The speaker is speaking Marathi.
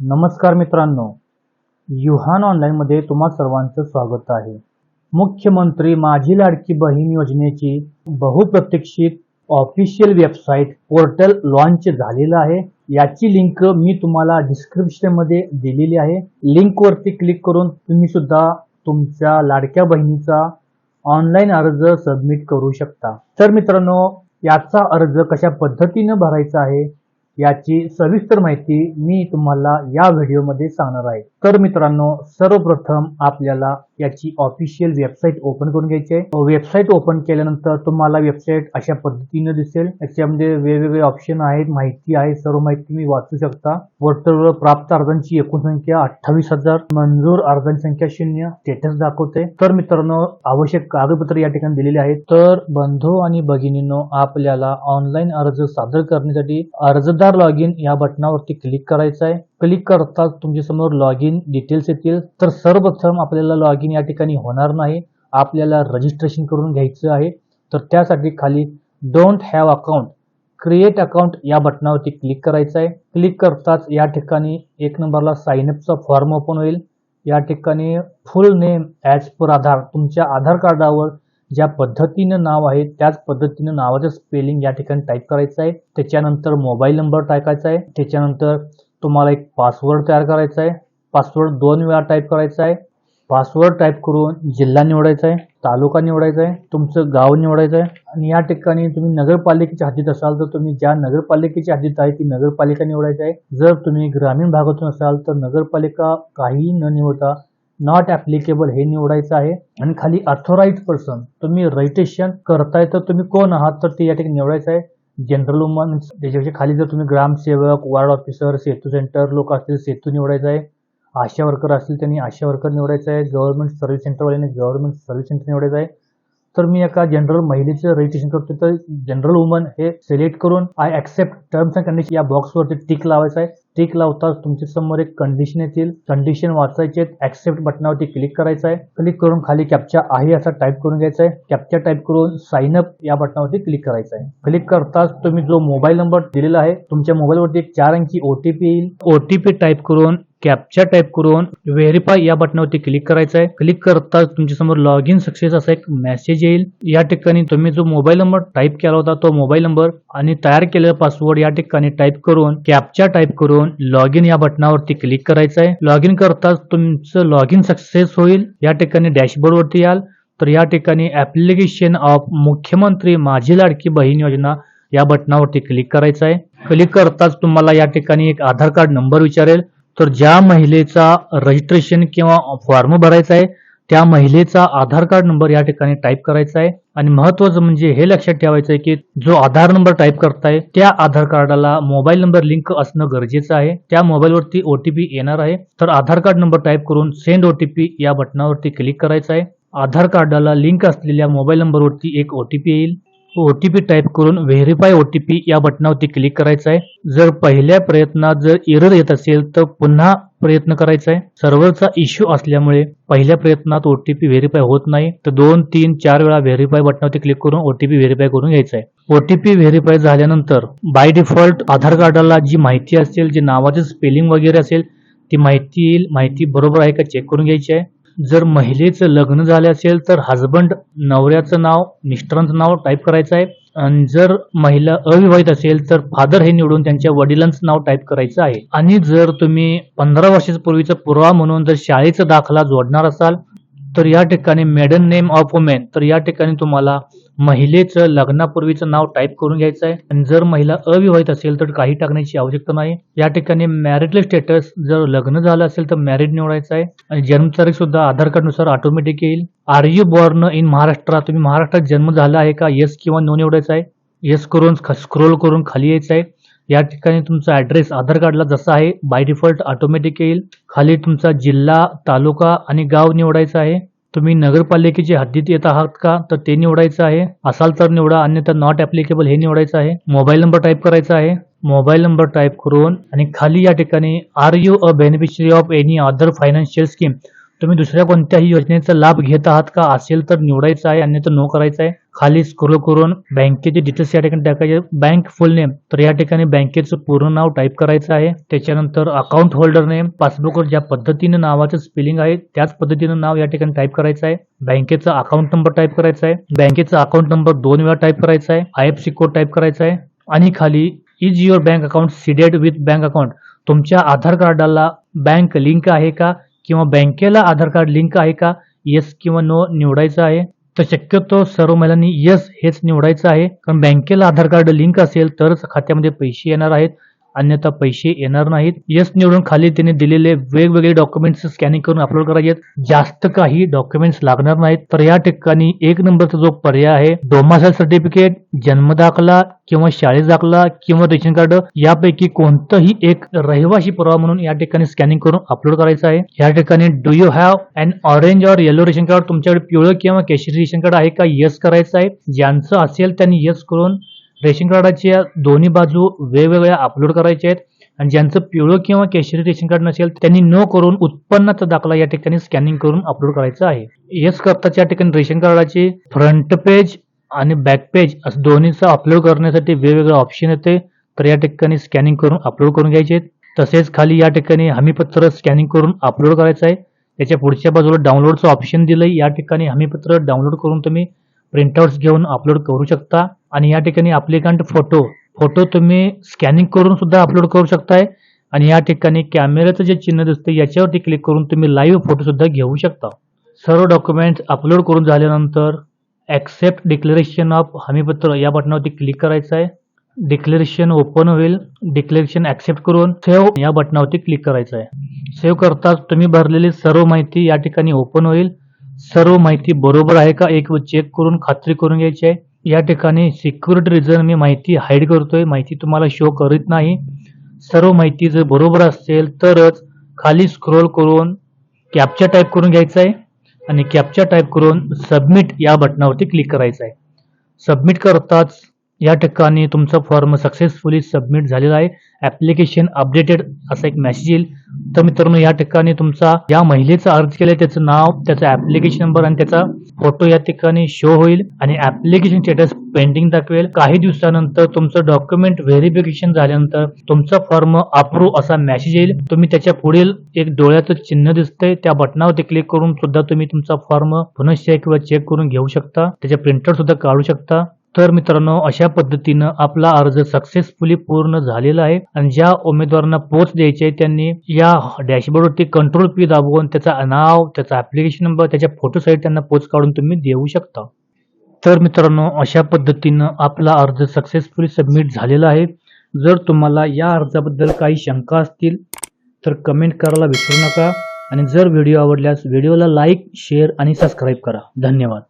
नमस्कार मित्रांनो. युहान ऑनलाईनमध्ये तुम्हा सर्वांचं स्वागत आहे. मुख्यमंत्री माझी लाडकी बहीण योजनेची बहुप्रतीक्षित ऑफिशियल वेबसाईट पोर्टल लॉन्च झालेलं आहे. याची लिंक मी तुम्हाला डिस्क्रिप्शनमध्ये दिलेली आहे. लिंकवरती क्लिक करून तुम्ही सुद्धा तुमच्या लाडक्या बहिणीचा ऑनलाईन अर्ज सबमिट करू शकता. तर मित्रांनो याचा अर्ज कशा पद्धतीनं भरायचा आहे? याची सविस्तर माहिती मी तुम्हाला या व्हिडिओमध्ये सांगणार आहे. तर मित्रांनो सर्वप्रथम आपल्याला याची ऑफिशियल वेबसाईट ओपन करून घ्यायची आहे. वेबसाईट ओपन केल्यानंतर तुम्हाला वेबसाईट अशा पद्धतीने दिसेल. याच्यामध्ये वेगवेगळे ऑप्शन आहेत माहिती आहे सर्व माहिती तुम्ही वाचू शकता. वरतवर प्राप्त अर्जांची एकूण संख्या अठ्ठावीस हजार. मंजूर अर्जांची संख्या शून्य. स्टेटस दाखवते. तर मित्रांनो आवश्यक कागदपत्र या ठिकाणी दिलेले आहेत. तर बंधू आणि भगिनींनो आपल्याला ऑनलाईन अर्ज सादर करण्यासाठी अर्जदार लॉग इन या बटनावरती क्लिक करायचं आहे. क्लिक करताच तुमच्यासमोर लॉग इन डिटेल्स येतील. तर सर्वप्रथम आपल्याला लॉग इन या ठिकाणी होणार नाही. आपल्याला रजिस्ट्रेशन करून घ्यायचं आहे. तर त्यासाठी खाली don't have account create account या बटनावरती क्लिक करायचं आहे. क्लिक करताच या ठिकाणी एक नंबरला साईनअपचा फॉर्म ओपन होईल. या ठिकाणी फुल नेम ॲज पर आधार तुमच्या आधार कार्डावर ज्या पद्धतीनं नाव आहे त्याच पद्धतीनं नावाचं स्पेलिंग या ठिकाणी टाईप करायचं आहे. त्याच्यानंतर मोबाईल नंबर टाकायचा आहे. त्याच्यानंतर तुम्हाला एक पासवर्ड तयार करायचा आहे. पासवर्ड दोन वेळा टाईप करायचा आहे. पासवर्ड टाईप करून जिल्हा निवडायचा आहे तालुका निवडायचा आहे तुमचं गाव निवडायचं आहे. आणि या ठिकाणी तुम्ही नगरपालिकेच्या हद्दीत असाल तर तुम्ही ज्या नगरपालिकेच्या हद्दीत आहे ती नगरपालिका निवडायची आहे. जर तुम्ही ग्रामीण भागातून असाल तर नगरपालिका काहीही न निवडता नॉट ॲप्लिकेबल हे निवडायचं आहे. आणि खाली ऑथोराईज पर्सन तुम्ही रजिस्ट्रेशन करताय तर तुम्ही कोण आहात तर ते या ठिकाणी निवडायचं आहे. जनरल वुमन त्याच्यापेक्षा खाली जर तुम्ही ग्रामसेवक वार्ड ऑफिसर सेतू सेंटर लोक असतील सेतू निवडायचं आहे आशा वर्कर असतील त्यांनी आशा वर्कर निवडायचं आहे गव्हर्नमेंट सर्व्हिस सेंटरवाल्याने गव्हर्नमेंट सर्व्हिस सेंटर निवडायचं आहे. तर मी एका जनरल महिलेचं रजिस्ट्रेशन करतो तर जनरल वुमन हे सिलेक्ट करून I accept terms and condition या बॉक्सवरती टिक लावायचं आहे. टिक लावताच तुमच्यासमोर एक कंडिशन येतील. कंडिशन वाचायचे ॲक्सेप्ट बटनावरती क्लिक करायचं आहे. क्लिक करून खाली कॅप्चा आहे असा टाईप करून घ्यायचा आहे. कॅप्चा टाईप करून साइन अप या बटनावरती क्लिक करायचं आहे. क्लिक करताच तुम्ही जो मोबाईल नंबर दिलेला आहे तुमच्या मोबाईलवरती एक चार अंकी ओटीपी येईल. ओटीपी टाईप करून कॅप्चा टाईप करून व्हेरीफाय या बटनावरती क्लिक करायचं आहे. क्लिक करताच तुमच्यासमोर लॉग इन सक्सेस असा एक मेसेज येईल. या ठिकाणी तुम्ही जो मोबाईल नंबर टाईप केला होता तो मोबाईल नंबर आणि तयार केलेला पासवर्ड या ठिकाणी टाईप करून कॅप्चा टाईप करून लॉग इन या बटनावरती क्लिक करायचं आहे लॉग इन करताच तुमचं लॉग इन सक्सेस होईल. या ठिकाणी डॅशबोर्ड वरती याल. तर या ठिकाणी ऍप्लिकेशन ऑफ मुख्यमंत्री माझी लाडकी बहीण योजना या बटनावरती क्लिक करायचं आहे क्लिक करताच तुम्हाला या ठिकाणी एक आधार कार्ड नंबर विचारेल. तर ज्या महिलेचा रजिस्ट्रेशन किंवा फॉर्म भरायचा आहे त्या महिलेचा आधार कार्ड नंबर या ठिकाणी टाईप करायचा आहे. आणि महत्वाचं म्हणजे हे लक्षात ठेवायचं आहे की जो आधार नंबर टाईप करताय त्या आधार कार्डाला मोबाईल नंबर लिंक असणं गरजेचं आहे. त्या मोबाईलवरती ओटीपी येणार आहे. तर आधार कार्ड नंबर टाईप करून सेंड ओटीपी या बटनावरती क्लिक करायचं आहे. आधार कार्डाला लिंक असलेल्या मोबाईल नंबरवरती एक ओटीपी येईल. ओटीपी टाईप करून व्हेरीफाय ओटीपी या बटनावरती क्लिक करायचं आहे. जर पहिल्या प्रयत्नात जर एरर येत असेल तर पुन्हा प्रयत्न करायचा आहे. सर्व्हरचा इश्यू असल्यामुळे पहिल्या प्रयत्नात ओटीपी व्हेरीफाय होत नाही तर दोन तीन चार वेळा व्हेरीफाय बटनावरती क्लिक करून ओटीपी व्हेरीफाय करून घ्यायचा आहे. ओटीपी व्हेरीफाय झाल्यानंतर बाय डिफॉल्ट आधार कार्डाला जी माहिती असेल जे नावाचे स्पेलिंग वगैरे असेल ती माहिती येईल. माहिती बरोबर आहे का? चेक करून घ्यायची आहे. जर महिलेचं लग्न झालं असेल तर हजबंड नवऱ्याचं नाव मिस्टरांचं नाव टाईप करायचं आहे. आणि जर महिला अविवाहित असेल तर फादर हे निवडून त्यांच्या वडिलांचं नाव टाईप करायचं आहे. आणि जर तुम्ही पंधरा वर्षाच्या पूर्वीचा पुरावा म्हणून जर शाळेचा दाखला जोडणार असाल तर या ठिकाणी मेडन नेम ऑफ वुमेन तर या ठिकाणी तुम्हाला महिलेचं लग्नापूर्वीचं नाव टाईप करून घ्यायचं आहे आणि जर महिला अविवाहित असेल तर काही टाकण्याची आवश्यकता नाही. या ठिकाणी मॅरिडल स्टेटस जर लग्न झालं असेल तर मॅरिड निवडायचं आहे आणि जन्मतारीख सुद्धा आधार कार्डनुसार ऑटोमॅटिक येईल. Are you born in Maharashtra तुम्ही महाराष्ट्रात जन्म झाला आहे का? येस किंवा नो निवडायचं आहे येस करून स्क्रोल करून खाली यायचं आहे या ठिकाणी तुमचा ॲड्रेस आधार कार्डला जसा आहे बाय डिफॉल्ट ऑटोमॅटिक येईल. खाली तुमचा जिल्हा तालुका आणि गाव निवडायचं आहे. तुम्ही नगरपालिकेच्या हद्दीत येत आहात का? तर ते निवडायचं आहे. असाल तर निवडा अन्यथा नॉट ॲप्लिकेबल हे निवडायचं आहे. मोबाईल नंबर टाईप करायचा आहे. मोबाईल नंबर टाईप करून आणि खाली या ठिकाणी are you a beneficiary of any other financial scheme तुम्ही दुसऱ्या कोणत्याही योजनेचा लाभ घेत आहात का? असेल तर निवडायचं आहे अन्यथा नो करायचं आहे. खाली स्क्रोल करून बँकेचे डिटेल्स या ठिकाणी टाकायचे. बँक फुल नेम तर या ठिकाणी बँकेचं पूर्ण नाव टाईप करायचं आहे. त्याच्यानंतर अकाउंट होल्डर नेम पासबुकवर ज्या पद्धतीनं नावाचं स्पेलिंग आहे त्याच पद्धतीनं नाव या ठिकाणी टाईप करायचं आहे. बँकेचा अकाउंट नंबर टाईप करायचा आहे. बँकेचा अकाउंट नंबर दोन वेळा टाईप करायचा आहे. I F C code type करायचा आहे. आणि खाली is your bank account seeded with bank account तुमच्या आधार कार्डाला बँक लिंक आहे का? किंवा बँकेला आधार कार्ड लिंक आहे का? येस किंवा नो निवडायचं आहे? तर शक्यतो सर्व महिलांनी येस हेच निवडायचं आहे. कारण बँकेला आधार कार्ड लिंक असेल तरच खात्यामध्ये पैसे येणार आहेत. अन्यथा पैसे येणार नाहीत. यस निवडून खाली त्यांनी दिलेले वेगवेगळे डॉक्युमेंट्स स्कॅनिंग करून अपलोड करायचे जास्त काही डॉक्युमेंट्स लागणार नाहीत. तर या ठिकाणी एक नंबरचा जो पर्याय आहे डोमासाईल सर्टिफिकेट जन्म दाखला किंवा शाळेत दाखला किंवा रेशन कार्ड यापैकी कोणतंही एक रहिवासी पुरावा म्हणून या ठिकाणी स्कॅनिंग करून अपलोड करायचं आहे. या ठिकाणी do you have an orange or yellow ration card? तुमच्याकडे पिवळं किंवा केशरी रेशन कार्ड आहे का? येस करायचं आहे. ज्यांचं असेल त्यांनी येस करून रेशन कार्डाच्या दोन्ही बाजू वेगवेगळ्या अपलोड करायच्या आहेत. आणि ज्यांचं पिवळं किंवा केशरी रेशन कार्ड नसेल त्यांनी न करून उत्पन्नाचा दाखला या ठिकाणी स्कॅनिंग करून अपलोड करायचा आहे. येस करताच या ठिकाणी रेशन कार्डाची फ्रंट पेज आणि बॅक पेज असं दोन्हीचं अपलोड करण्यासाठी वेगवेगळे ऑप्शन येते. तर या ठिकाणी स्कॅनिंग करून अपलोड करून घ्यायचे आहेत. तसेच खाली या ठिकाणी हमीपत्र स्कॅनिंग करून अपलोड करायचं आहे. त्याच्या पुढच्या बाजूला डाउनलोडचं ऑप्शन दिलंय. या ठिकाणी हमीपत्र डाउनलोड करून तुम्ही प्रिंटआउट्स घेऊन अपलोड करू शकता. आणि या ठिकाणी अप्लिकंट फोटो फोटो तुम्ही स्कॅनिंग करून सुद्धा अपलोड करू शकताय. आणि या ठिकाणी कॅमेऱ्याचं जे चिन्ह दिसतं याच्यावरती क्लिक करून तुम्ही लाईव्ह फोटो सुद्धा घेऊ शकता. सर्व डॉक्युमेंट्स अपलोड करून झाल्यानंतर ॲक्सेप्ट डिक्लेरेशन ऑफ हमीपत्र या बटनावरती क्लिक करायचं आहे डिक्लेरेशन ओपन होईल. डिक्लेरेशन ॲक्सेप्ट करून सेव्ह या बटनावरती क्लिक करायचं आहे सेव्ह करताच तुम्ही भरलेली सर्व माहिती या ठिकाणी ओपन होईल. सर्व माहिती बरोबर आहे का एक चेक करून खात्री करून घ्यायची आहे. या ठिकाणी सिक्युरिटी रिझन मी माहिती हाईड करतोय. माहिती तुम्हाला शो करीत नाही. सर्व माहिती जर बरोबर असेल तरच खाली स्क्रोल करून कॅपचा टाईप करून घ्यायचा आहे आणि कॅपचा टाईप करून सबमिट या बटनावरती क्लिक करायचं आहे. सबमिट करताच या ठिकाणी तुमचा फॉर्म सक्सेसफुली सबमिट झालेला आहे. ॲप्लिकेशन अपडेटेड असा एक मेसेज येईल. तर मित्रांनो या ठिकाणी तुमचा या महिलेचा अर्ज केला त्याचं नाव त्याचा ॲप्लिकेशन नंबर आणि त्याचा फोटो या ठिकाणी शो होईल. आणि ॲप्लिकेशन स्टेटस पेंडिंग दाखवेल. काही दिवसानंतर तुमचं डॉक्युमेंट व्हेरिफिकेशन झाल्यानंतर तुमचा फॉर्म अप्रूव्ह असा मेसेज येईल. तुम्ही त्याच्या पुढील एक डोळ्याचं चिन्ह दिसतंय. त्या बटनावरती क्लिक करून सुद्धा तुम्ही तुमचा फॉर्म पुनश्च किंवा चेक करून घेऊ शकता. त्याचे प्रिंटर सुद्धा काढू शकता. तर मित्रांनो अशा पद्धतीनं आपला अर्ज सक्सेसफुली पूर्ण झालेला आहे आणि ज्या उमेदवारांना पोच द्यायची आहे त्यांनी या डॅशबोर्डवरती कंट्रोल पी दाबवून त्याचा नाव त्याचा ऍप्लिकेशन नंबर त्याच्या फोटो त्यांना पोच काढून तुम्ही देऊ शकता. तर मित्रांनो अशा पद्धतीनं आपला अर्ज सक्सेसफुली सबमिट झालेला आहे. जर तुम्हाला या अर्जाबद्दल काही शंका असतील तर कमेंट करायला विसरू नका. आणि जर व्हिडिओ आवडल्यास व्हिडिओला लाईक शेअर आणि सबस्क्राईब करा. धन्यवाद.